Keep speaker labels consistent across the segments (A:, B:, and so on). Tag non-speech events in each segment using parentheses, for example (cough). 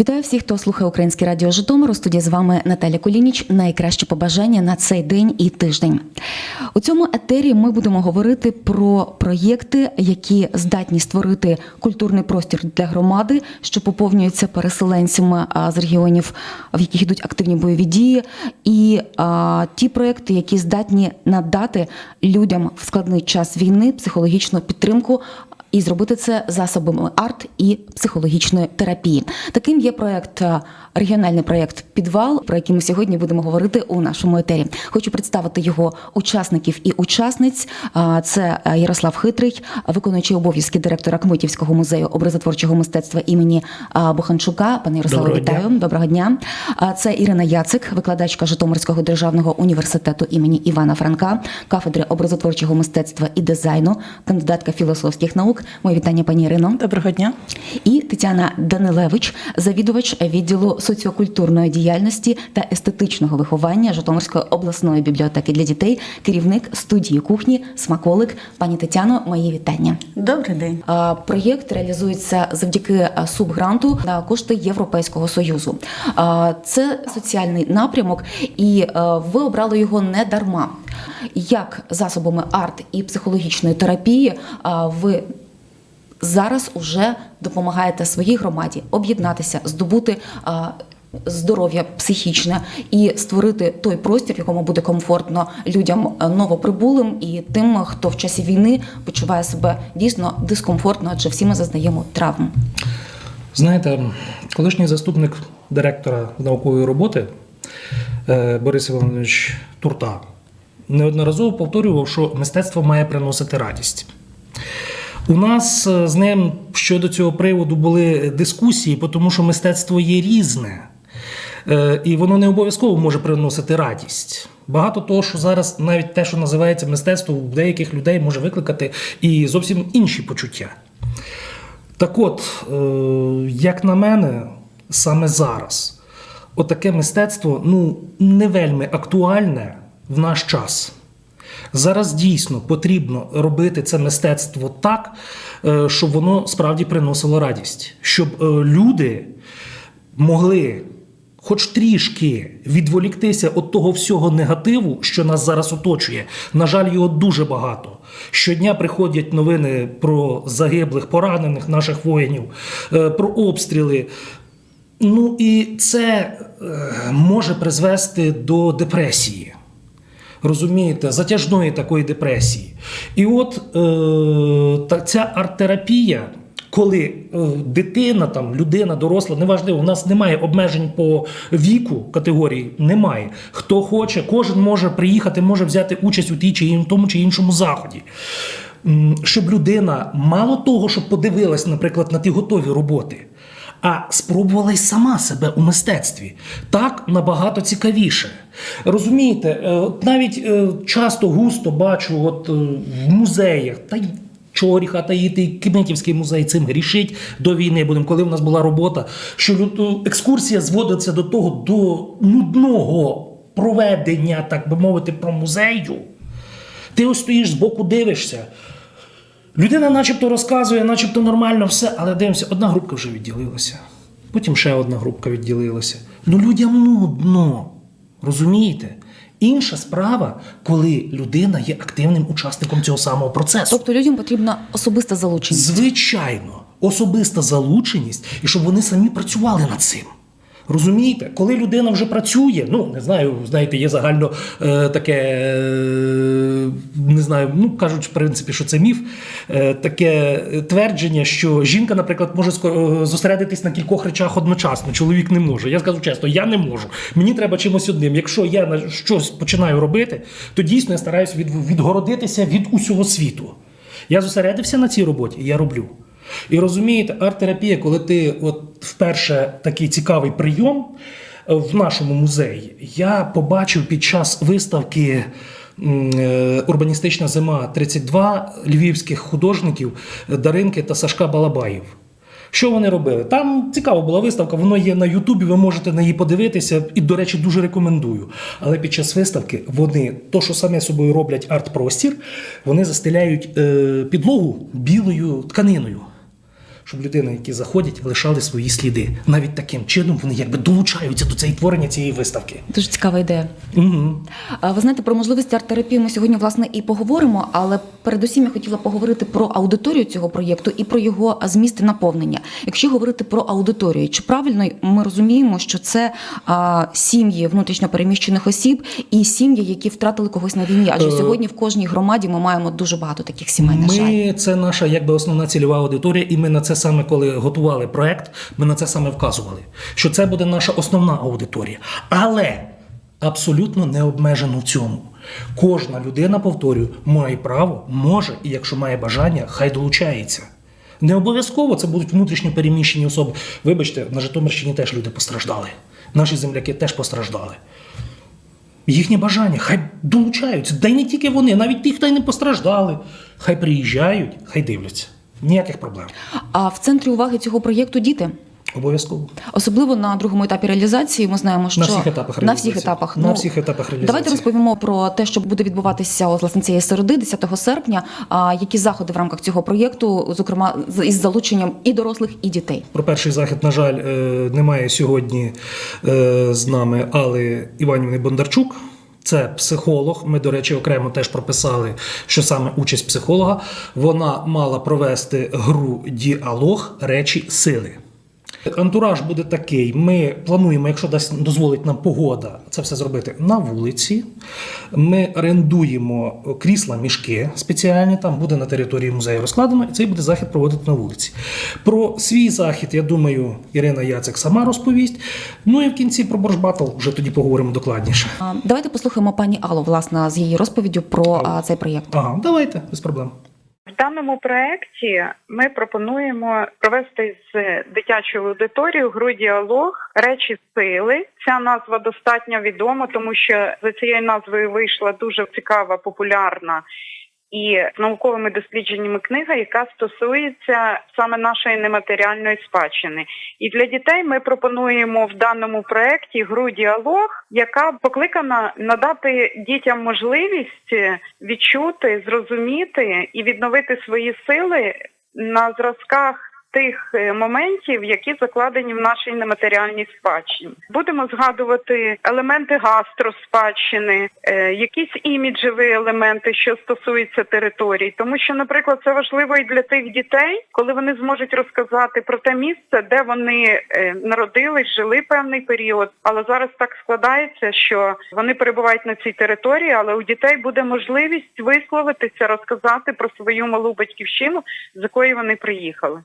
A: Вітаю всіх, хто слухає Українське Радіо Житомир. У студії з вами Наталя Колініч. Найкраще побажання на цей день і тиждень. У цьому етері ми будемо говорити про проєкти, які здатні створити культурний простір для громади, що поповнюється переселенцями з регіонів, в яких йдуть активні бойові дії, і а, ті проєкти, які здатні надати людям в складний час війни психологічну підтримку. І зробити це засобами арт і психологічної терапії. Таким є проект е, регіональний проект Підвал, про який ми сьогодні будемо говорити у нашому етері. Хочу представити його учасників і учасниць. Це е, Ярослав Хитрий, виконуючий обов'язки директора Кмитівського музею образотворчого мистецтва імені Буханчука. Пане Ярославе,
B: дня.
A: вітаю. Доброго дня. Це Ірина Яцик, викладачка Житомирського державного університету імені Івана Франка, кафедри образотворчого мистецтва і дизайну, кандидатка філософських наук. Моє вітання, пані Ірино.
B: Доброго дня.
A: І Тетяна Данилевич, завідувач відділу соціокультурної діяльності та естетичного виховання Житомирської обласної бібліотеки для дітей, керівник студії кухні Смаколик. Пані Тетяно, мої вітання.
B: Добрий день.
A: Проєкт реалізується завдяки субгранту на кошти Європейського союзу. Це соціальний напрямок, і ви обрали його не дарма. Як засобами арт і психологічної терапії ви зараз уже допомагаєте своїй громаді об'єднатися, здобути. Здоров'я психічне і створити той простір, в якому буде комфортно людям е, новоприбулим і тим, хто в часі війни почуває себе дійсно дискомфортно, адже всі ми зазнаємо травм.
C: Знаєте, колишній заступник директора наукової роботи е, Борис Іванович Турта неодноразово повторював, що мистецтво має приносити радість. У нас е, з ним щодо цього приводу були дискусії, тому що мистецтво є різне. Е, І воно не обов'язково може приносити радість. Багато того, що зараз навіть те, що називається мистецтво, у деяких людей може викликати і зовсім інші почуття. Так от, е, як на мене, саме зараз отаке мистецтво ну, не вельми актуальне в наш час. Зараз дійсно потрібно робити це мистецтво так, е, щоб воно справді приносило радість, щоб е, люди могли хоч трішки відволіктися від того всього негативу, що нас зараз оточує. На жаль, його дуже багато. Щодня приходять новини про загиблих, поранених наших воїнів, е, про обстріли. Ну і це може призвести до депресії. Розумієте, затяжної такої депресії. І от е, та, ця арт-терапія, коли е, дитина, там, людина, доросла, неважливо, у нас немає обмежень по віку категорії, немає. Хто хоче, кожен може приїхати, може взяти участь у тій чи тому чи іншому заході. Щоб людина мало того, щоб подивилась, наприклад, на ті готові роботи, а спробувала й сама себе у мистецтві. Так набагато цікавіше. Розумієте, е, навіть е, часто густо бачу от е, в музеях, та й чого гріха таїти, і Киметівський музей цим грішить до війни. Будемо, коли в нас була робота, що екскурсія зводиться до того до нудного проведення, так би мовити, про музею. Ти ось стоїш збоку, дивишся. Людина начебто розказує, начебто нормально все, але дивимося, одна групка вже відділилася. Потім ще одна групка відділилася. Ну людям нудно. Розумієте? Інша справа, коли людина є активним учасником цього самого процесу.
A: Тобто людям потрібна особиста залученість.
C: Звичайно, особиста залученість, і щоб вони самі працювали над цим. Розумієте, коли людина вже працює, ну не знаю, знаєте, є загально е, таке, е, не знаю, ну кажуть, в принципі, що це міф, е, таке твердження, що жінка, наприклад, може е, зосередитись на кількох речах одночасно. Чоловік не може. Я скажу чесно, я не можу. Мені треба чимось одним. Якщо я на щось починаю робити, то дійсно я стараюся від, відгородитися від усього світу. Я зосередився на цій роботі, я роблю. І розумієте, арт-терапія, коли ти от вперше такий цікавий прийом е, в нашому музеї, я побачив під час виставки е, Урбаністична зима 32 львівських художників Даринки та Сашка Балабаїв. Що вони робили? Там цікава була виставка, воно є на Ютубі, ви можете на її подивитися, і, до речі, дуже рекомендую. Але під час виставки вони, то, що саме собою роблять арт-простір, вони застеляють е, підлогу білою тканиною. Щоб людини, які заходять, лишали свої сліди. Навіть таким чином вони якби долучаються до цієї творення цієї виставки.
A: Дуже цікава ідея.
C: Угу.
A: А, Ви знаєте, про можливості арт-терапії ми сьогодні власне і поговоримо, але передусім я хотіла поговорити про аудиторію цього проєкту і про його зміст і наповнення. Якщо говорити про аудиторію, чи правильно ми розуміємо, що це а, сім'ї внутрішньо переміщених осіб і сім'ї, які втратили когось на війні? Адже
C: Е,
A: сьогодні в кожній громаді ми маємо дуже багато таких сімей. На жаль.
C: Ми це наша якби основна цільова аудиторія, і ми на це саме, коли готували проект, ми на це саме вказували, що це буде наша основна аудиторія. Але абсолютно не обмежено в цьому. Кожна людина, повторюю, має право, може, і якщо має бажання, хай долучається. Не обов'язково це будуть внутрішньо переміщені особи. Вибачте, на Житомирщині теж люди постраждали. Наші земляки теж постраждали. Їхнє бажання, хай долучаються. Да й не тільки вони, навіть ті, хто й не постраждали. Хай приїжджають, хай дивляться. Ніяких проблем.
A: А в центрі уваги цього проєкту діти.
C: Обов'язково.
A: Особливо на другому етапі реалізації ми знаємо, що
C: На всіх етапах
A: на всіх етапах
C: На
A: Ну,
C: всіх етапах реалізації.
A: Давайте розповімо про те, що буде відбуватися от, власне цієї середи, 10 серпня. А які заходи в рамках цього проєкту, зокрема із залученням і дорослих, і дітей.
C: Про перший захід, на жаль, е, немає сьогодні е, з нами Алли Іванівни Бондарчук. Це психолог. Ми, до речі, окремо теж прописали, що саме участь психолога. Вона мала провести гру діалог речі сили. Антураж буде такий. Ми плануємо, якщо дасть дозволить нам погода, це все зробити на вулиці. Ми орендуємо крісла, мішки спеціальні, там буде на території музею розкладено, і цей буде захід проводити на вулиці. Про свій захід, я думаю, Ірина Яцик сама розповість. Ну і в кінці про боржбатл вже тоді поговоримо докладніше.
A: Давайте послухаємо пані Аллу, власне, з її розповіддю про а, цей проєкт.
C: Ага, давайте, без проблем.
B: В даному проєкті ми пропонуємо провести з дитячою аудиторією гру діалог речі сили. Ця назва достатньо відома, тому що за цією назвою вийшла дуже цікава, популярна і науковими дослідженнями книга, яка стосується саме нашої нематеріальної спадщини. І для дітей ми пропонуємо в даному проєкті гру діалог, яка покликана надати дітям можливість відчути, зрозуміти і відновити свої сили на зразках. Тих е, моментів, які закладені в нашій нематеріальній спадщині, будемо згадувати елементи гастроспадщини, е, якісь іміджеві елементи, що стосуються територій, тому що, наприклад, це важливо і для тих дітей, коли вони зможуть розказати про те місце, де вони е, народились, жили певний період. Але зараз так складається, що вони перебувають на цій території, але у дітей буде можливість висловитися, розказати про свою малу батьківщину, з якої вони приїхали.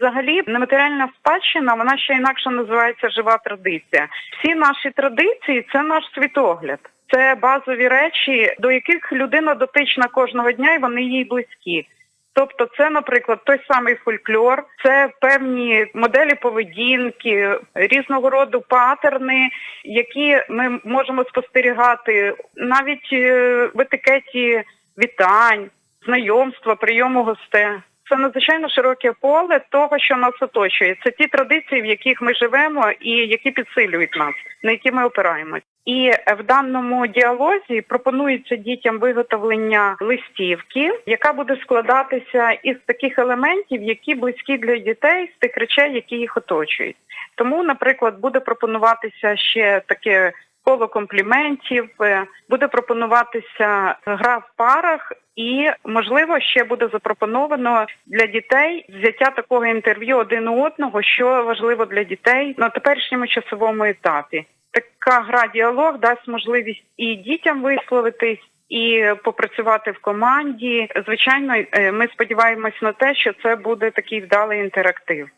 B: Взагалі, нематеріальна спадщина, вона ще інакше називається жива традиція. Всі наші традиції це наш світогляд. Це базові речі, до яких людина дотична кожного дня, і вони їй близькі. Тобто, це, наприклад, той самий фольклор, це певні моделі поведінки, різного роду патерни, які ми можемо спостерігати навіть е, в етикеті вітань, знайомства, прийому гостей. Це надзвичайно широке поле того, що нас оточує. Це ті традиції, в яких ми живемо, і які підсилюють нас, на які ми опираємось. І в даному діалозі пропонується дітям виготовлення листівки, яка буде складатися із таких елементів, які близькі для дітей, з тих речей, які їх оточують. Тому, наприклад, буде пропонуватися ще таке коло компліментів, е, буде пропонуватися гра в парах, і можливо ще буде запропоновано для дітей взяття такого інтерв'ю один у одного, що важливо для дітей на теперішньому часовому етапі. Така гра діалог дасть можливість і дітям висловитись. І попрацювати в команді. Звичайно, е, ми сподіваємось на те, що це буде такий вдалий інтерактив.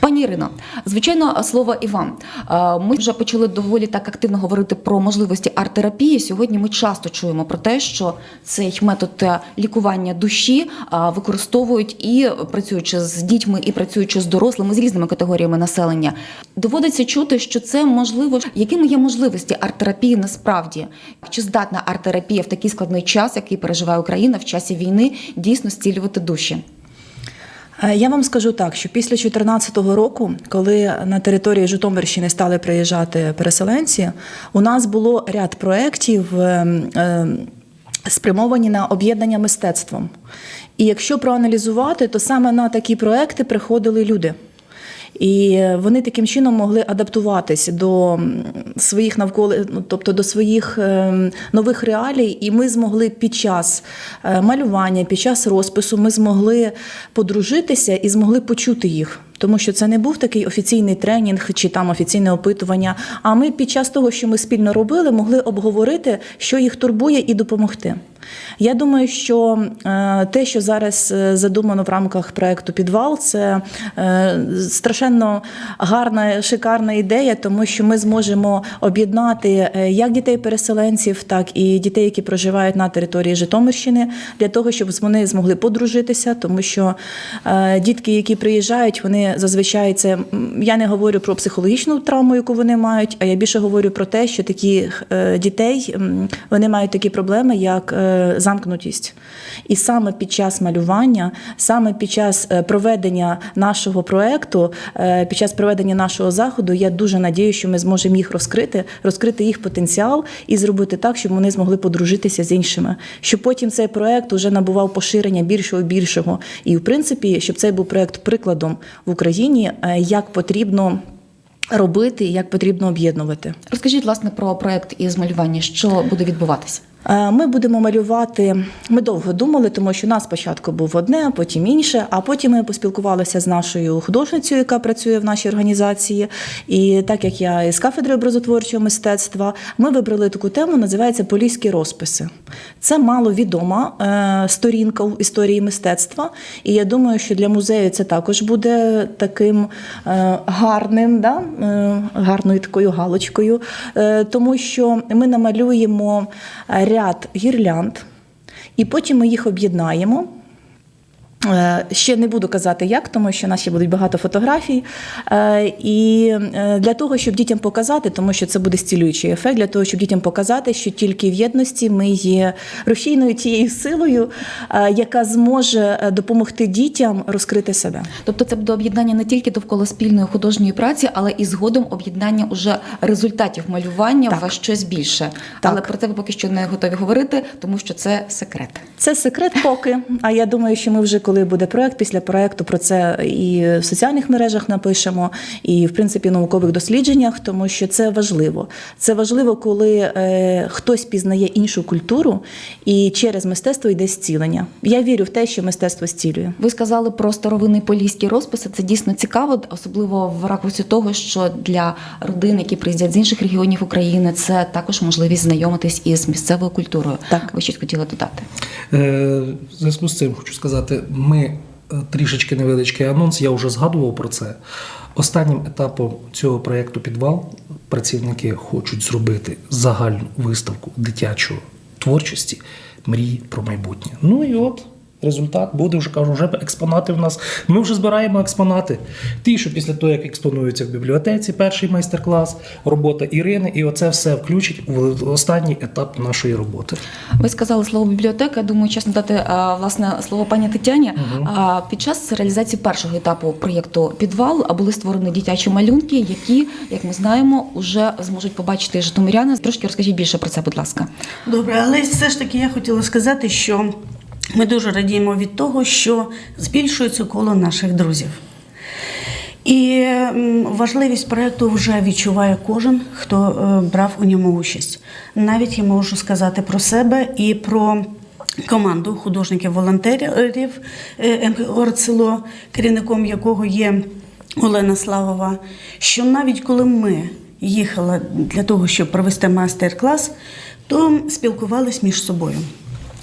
A: Пані Ірино, звичайно, слово і вам. Е, Ми вже почали доволі так активно говорити про можливості арт-терапії. Сьогодні ми часто чуємо про те, що цей метод е, лікування душі е, використовують і працюючи з дітьми, і працюючи з дорослими з різними категоріями населення. Доводиться чути, що це можливо. Якими є можливості арт-терапії насправді? Чи здатна арт-терапія в такий складний час, який переживає Україна в часі війни, дійсно зцілювати душі?
D: Е, Я вам скажу так, що після 2014 року, коли на території Житомирщини стали приїжджати переселенці, у нас було ряд проєктів. е, е, спрямовані на об'єднання мистецтвом. І якщо проаналізувати, то саме на такі проекти приходили люди. І вони таким чином могли адаптуватись до своїх навколо, ну, тобто до своїх ем, нових реалій, і ми змогли під час е, малювання, під час розпису, ми змогли подружитися і змогли почути їх. Тому що це не був такий офіційний тренінг чи там офіційне опитування. А ми під час того, що ми спільно робили, могли обговорити, що їх турбує, і допомогти. Я думаю, що е, те, що зараз е, задумано в рамках проекту Підвал, це е, страшенно гарна, шикарна ідея, тому що ми зможемо об'єднати як дітей-переселенців, так і дітей, які проживають на території Житомирщини, для того, щоб вони змогли подружитися, тому що дітки, які приїжджають, вони зазвичай це я не говорю про психологічну травму, яку вони мають, а я більше говорю про те, що такі е, дітей вони мають такі проблеми, як замкнутість. І саме під час малювання, саме під час е, проведення нашого проекту, е, під час проведення нашого заходу, я дуже надію, що ми зможемо їх розкрити, розкрити їх потенціал і зробити так, щоб вони змогли подружитися з іншими. Щоб потім цей проект вже набував поширення більшого більшого. І в принципі, щоб цей був проект прикладом в Україні, е, як потрібно. Робити, як потрібно об'єднувати.
A: Розкажіть, власне, про проект із малювання, що буде відбуватися.
D: Е, Ми будемо малювати. Ми довго думали, тому що у нас спочатку був одне, а потім інше. А потім ми поспілкувалися з нашою художницею, яка працює в нашій організації. І так як я із кафедри образотворчого мистецтва, ми вибрали таку тему, називається Поліські розписи. Це маловідома е, сторінка в історії мистецтва. І я думаю, що для музею це також буде таким е, гарним, да? гарною такою галочкою, тому що ми намалюємо ряд гірлянд, і потім ми їх об'єднаємо. Е, Ще не буду казати як, тому що в нас ще будуть багато фотографій. Е, І е, для того, щоб дітям показати, тому що це буде стілюючий ефект, для того, щоб дітям показати, що тільки в єдності ми є рушійною тією силою, яка зможе допомогти дітям розкрити себе.
A: Тобто це буде об'єднання не тільки довкола спільної художньої праці, але і згодом об'єднання уже результатів малювання
D: Так.
A: в щось більше.
D: Так.
A: Але про це ви поки що не готові говорити, тому що це секрет.
D: Це секрет поки. А я думаю, що ми вже коли буде проект, після проекту про це і в соціальних мережах напишемо, і в принципі в наукових дослідженнях, тому що це важливо. Це важливо, коли е, хтось пізнає іншу культуру і через мистецтво йде зцілення. Я вірю в те, що мистецтво зцілює.
A: Ви сказали про старовинний поліський розписи. Це дійсно цікаво, особливо в ракурсі того, що для родин, які приїздять з інших регіонів України, це також можливість знайомитись із місцевою культурою.
D: Так.
A: ви щось хотіли додати.
C: Е, В зв'язку з цим хочу сказати, ми е, трішечки невеличкий анонс, я вже згадував про це. Останнім етапом цього проєкту підвал працівники хочуть зробити загальну виставку дитячої творчості мрії про майбутнє. Ну і от. Результат буде вже кажу, вже експонати в нас. Ми вже збираємо експонати. Ті, що після того, як експонуються в бібліотеці, перший майстер-клас, робота Ірини, і оце все включить в останній етап нашої роботи.
A: Ви сказали слово бібліотека. Думаю, чесно дати власне слово пані Тетяні. А під час реалізації першого етапу проєкту підвал а, були створені дитячі малюнки, які, як ми знаємо, вже зможуть побачити житомиряни. Трошки розкажіть більше про це, будь ласка.
E: Добре, але все ж таки я хотіла сказати, що ми дуже радіємо від того, що збільшується коло наших друзів. І важливість проєкту вже відчуває кожен, хто е, брав у ньому участь. Навіть я можу сказати про себе і про команду художників-волонтерів е, МГОРЦело, керівником якого є Олена Славова. Що навіть коли ми їхали для того, щоб провести майстер-клас, то спілкувались між собою.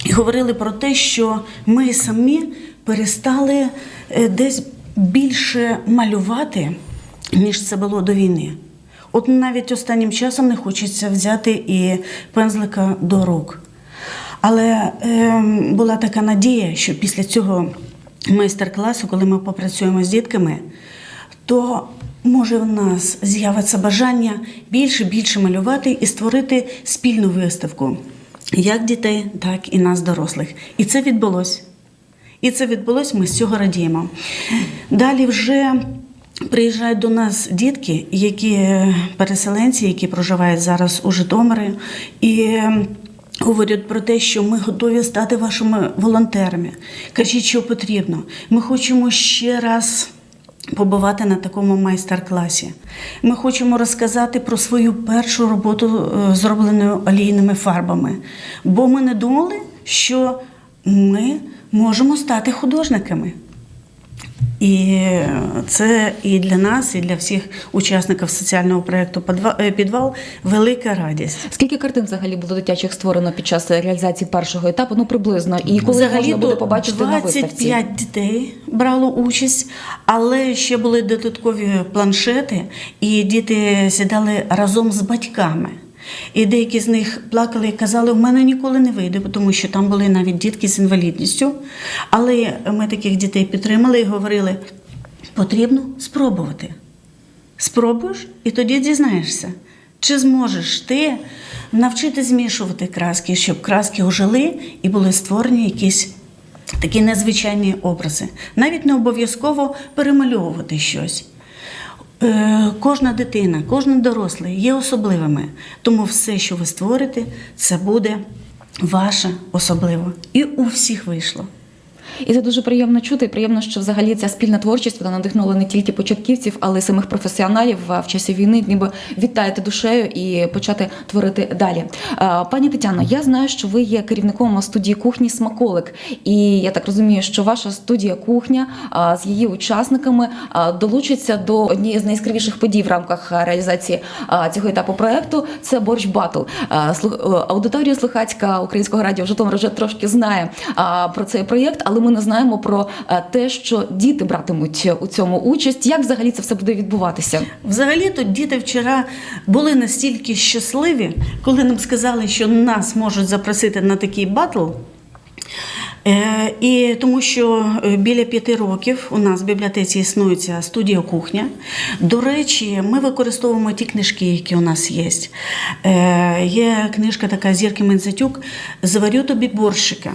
E: І говорили про те, що ми самі перестали е, десь більше малювати, ніж це було до війни. От навіть останнім часом не хочеться взяти і пензлика до рук. Але е, була така надія, що після цього майстер-класу, коли ми попрацюємо з дітками, то може в нас з'явиться бажання більше більше малювати і створити спільну виставку як дітей, так і нас, дорослих. І це відбулось. І це відбулось, ми з цього радіємо. Далі вже приїжджають до нас дітки, які переселенці, які проживають зараз у Житомирі. І Говорять про те, що ми готові стати вашими волонтерами. Кажіть, що потрібно. Ми хочемо ще раз побувати на такому майстер-класі. Ми хочемо розказати про свою першу роботу, е, зробленою олійними фарбами. Бо ми не думали, що ми можемо стати художниками. І це і для нас, і для всіх учасників соціального проєкту е, підвал велика радість.
A: Скільки картин взагалі було дитячих створено під час реалізації першого етапу? Ну приблизно, і коли їх можна буде побачити на виставці?
E: 25 дітей брало участь, але ще були додаткові планшети, і діти сідали разом з батьками. І деякі з них плакали і казали, в мене ніколи не вийде, тому що там були навіть дітки з інвалідністю. Але ми таких дітей підтримали і говорили, потрібно спробувати. Спробуєш і тоді дізнаєшся, чи зможеш ти навчити змішувати краски, щоб краски ожили і були створені якісь такі незвичайні образи. Навіть не обов'язково перемальовувати щось. Е, Кожна дитина, кожен дорослий є особливими. Тому все, що ви створите, це буде ваше особливо. І у всіх вийшло.
A: І це дуже приємно чути. І приємно, що взагалі ця спільна творчість вона надихнула не тільки початківців, але й самих професіоналів в часі війни, ніби відтаяти душею і почати творити далі. Пані Тетяно, я знаю, що ви є керівником студії кухні Смаколик, і я так розумію, що ваша студія кухня з її учасниками долучиться до однієї з найяскравіших подій в рамках реалізації цього етапу проекту. Це борщ батл. Аудиторія слухацька українського радіо Житомир вже трошки знає про цей проєкт, але ми не знаємо про е, те, що діти братимуть у цьому участь. Як взагалі це все буде відбуватися?
E: Взагалі то діти вчора були настільки щасливі, коли нам сказали, що нас можуть запросити на такий батл. Е, І тому що е, біля п'яти років у нас в бібліотеці існує ця студія кухня. До речі, ми використовуємо ті книжки, які у нас є. Е, Є книжка така Зірки Мензатюк Заварю тобі борщика.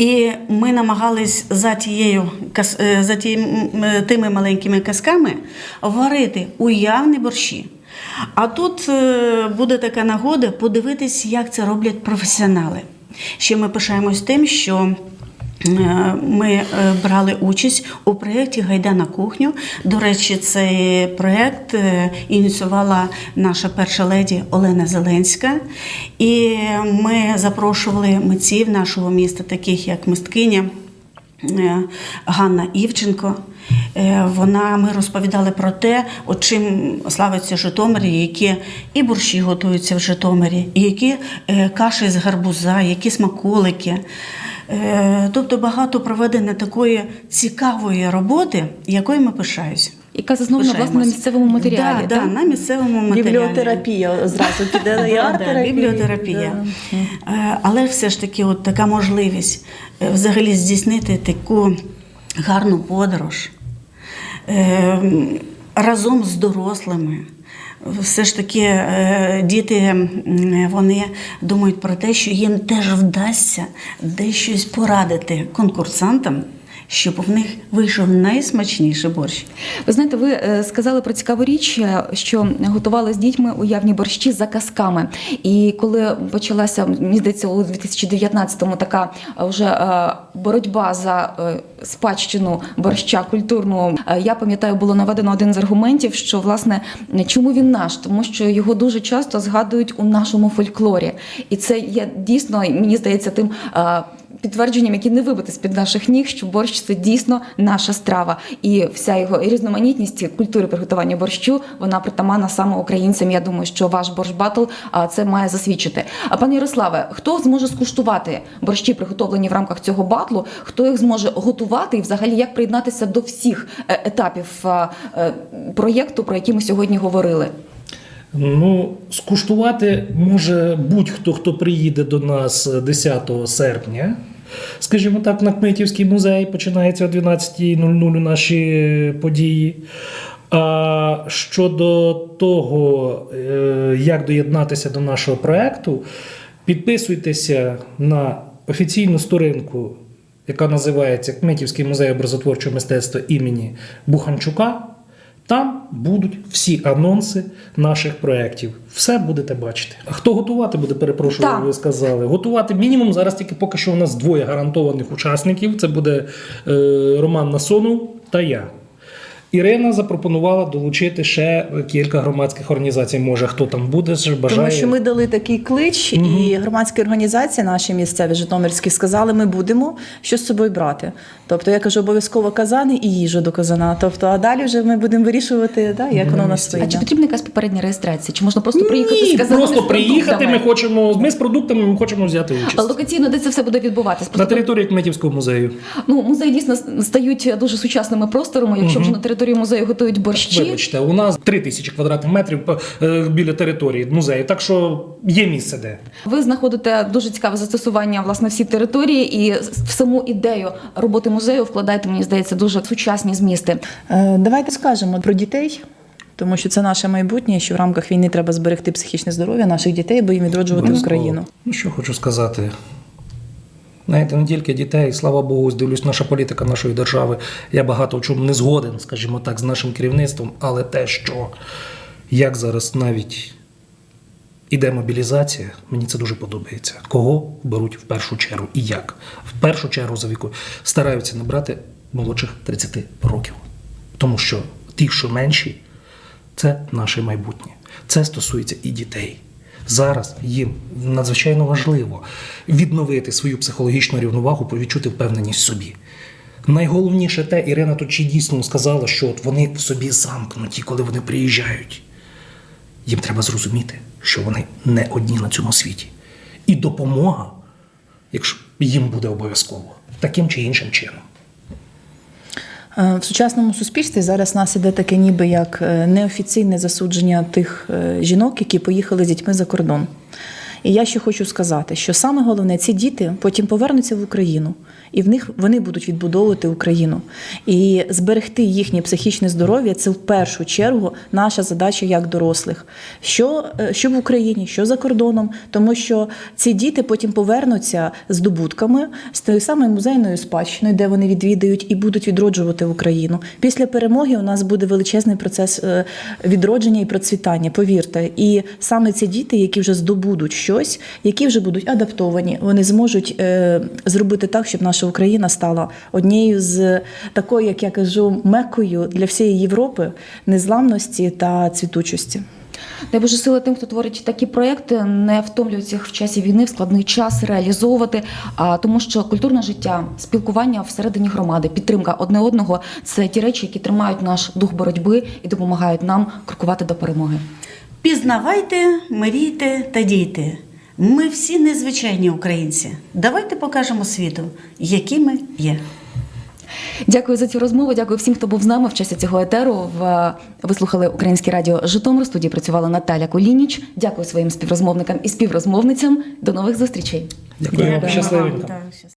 E: І ми намагались за тією е, за е, тими маленькими казками варити уявні борщі. А тут е, буде така нагода подивитись, як це роблять професіонали. Ще ми пишаємось тим, що ми е, брали участь у проєкті Гайда на кухню. До речі, цей проєкт е, ініціювала наша перша леді Олена Зеленська. І ми запрошували митців нашого міста, таких як мисткиня. е, Ганна Івченко. Вона ми розповідали про те, от чим славиться Житомир, які і борщі готуються в Житомирі, і які каші з гарбуза, які смаколики. Е, Тобто багато проведено такої цікавої роботи, якою ми пишаюсь.
A: Яка заснована власне на місцевому матеріалі?
E: Да, да,
A: так?
E: на місцевому матеріалі.
D: Бібліотерапія зразу піде (laughs) і арт-терапія.
E: бібліотерапія. Е, Але все ж таки, от така можливість е, взагалі здійснити таку гарну подорож разом з дорослими. Все ж таки, е, діти вони думають про те, що їм теж вдасться десь щось порадити конкурсантам, щоб в них вийшов найсмачніший борщ.
A: Ви знаєте, ви е, сказали про цікаву річ, е, що готували з дітьми уявні борщі за казками. І коли почалася, мені здається, у 2019-му така е, вже боротьба за спадщину борща культурну, е, я пам'ятаю, було наведено один з аргументів, що власне чому він наш, тому що його дуже часто згадують у нашому фольклорі, і це є дійсно, мені здається, тим. Е, підтвердженням, які не вибити з-під наших ніг, що борщ це дійсно наша страва, і вся його різноманітність культури приготування борщу вона притаманна саме українцям. Я думаю, що ваш борщ батл це має засвідчити. А пане Ярославе, хто зможе скуштувати борщі, приготовлені в рамках цього батлу? Хто їх зможе готувати і взагалі як приєднатися до всіх е, етапів е, проєкту, про які ми сьогодні говорили?
C: Ну, скуштувати може будь-хто, хто приїде до нас 10 серпня. Скажімо так, на Кметівський музей починається о 12.00 наші події. А щодо того, е, як доєднатися до нашого проекту, підписуйтеся на офіційну сторінку, яка називається Кметівський музей образотворчого мистецтва імені Буханчука. Там будуть всі анонси наших проєктів. Все будете бачити. А хто готувати буде, перепрошую, ви сказали. Готувати мінімум зараз тільки поки що у нас двоє гарантованих учасників. Це буде е, Роман Насонов та я. Ірина запропонувала долучити ще кілька громадських організацій. Може, хто там буде, ще бажає.
D: Тому що ми дали такий клич, і громадські організації, наші місцеві Житомирські, сказали, ми будемо що з собою брати. Тобто я кажу, обов'язково казани і їжу до казана. Тобто, а далі вже ми будемо вирішувати, да, як воно у нас
A: А чи потрібна якась попередня реєстрація? Чи можна просто приїхати
C: Ні,
A: сказати?
C: просто
A: з
C: приїхати. Ми хочемо. Ми з продуктами ми хочемо взяти участь. А.
A: Локаційно, де це все буде відбуватись?
C: На території Кметівського музею.
A: Ну, музеї дійсно стають дуже сучасними просторами. Якщо вже на території музею готують борщі,
C: Вибачте, у нас 3 тисячі квадратних метрів е, біля території музею, так що є місце де.
A: ви знаходите дуже цікаве застосування власне всі території, і в саму ідею роботи музею вкладаєте, мені здається, дуже сучасні змісти.
D: Е, Давайте скажемо про дітей. Тому що це наше майбутнє, що в рамках війни треба зберегти психічне здоров'я наших дітей, бо їм відроджувати. Україну.
C: Ну що хочу сказати. Знаєте, не тільки дітей, слава Богу, дивлюсь, наша політика нашої держави. Я багато в чому не згоден, скажімо так, з нашим керівництвом, але те, що як зараз навіть іде мобілізація, мені це дуже подобається. Кого беруть в першу чергу і як? В першу чергу за віку стараються не брати молодших 30 років. Тому що ті, що менші, це наше майбутнє. Це стосується і дітей. Зараз їм надзвичайно важливо відновити свою психологічну рівновагу, відчути впевненість в собі. Найголовніше те, Ірина чи дійсно сказала, що от вони в собі замкнуті, коли вони приїжджають. Їм треба зрозуміти, що вони не одні на цьому світі. І допомога, якщо їм буде обов'язково, таким чи іншим чином.
D: Е, В сучасному суспільстві зараз нас іде таке, ніби як е, неофіційне засудження тих е, жінок, які поїхали з дітьми за кордон. І я ще хочу сказати, що саме головне, ці діти потім повернуться в Україну, і в них вони будуть відбудовувати Україну. І зберегти їхнє психічне здоров'я це в першу чергу наша задача як дорослих. Що, е, що в Україні, що за кордоном, тому що ці діти потім повернуться здобутками, з тою самою музейною спадщиною, де вони відвідають і будуть відроджувати Україну. Після перемоги у нас буде величезний процес е, відродження і процвітання. Повірте, і саме ці діти, які вже здобудуть щось, які вже будуть адаптовані, вони зможуть е, зробити так, щоб наша Україна стала однією з такою, як я кажу, мекою для всієї Європи незламності та цвітучості.
A: Дай Боже сили тим, хто творить такі проекти, не втомлюються в часі війни в складний час реалізовувати. А тому, що культурне життя, спілкування всередині громади, підтримка одне одного це ті речі, які тримають наш дух боротьби і допомагають нам крокувати до перемоги.
E: Пізнавайте, мрійте та дійте. Ми всі незвичайні українці. Давайте покажемо світу, які ми є.
A: Дякую за цю розмову. Дякую всім, хто був з нами в часі цього етеру. Ви слухали Українське радіо Житомир. В студії працювала Наталя Колініч. Дякую своїм співрозмовникам і співрозмовницям. До нових зустрічей.
C: Дякую вам,
D: Дякую.
C: щасливенько.
E: Так, щас-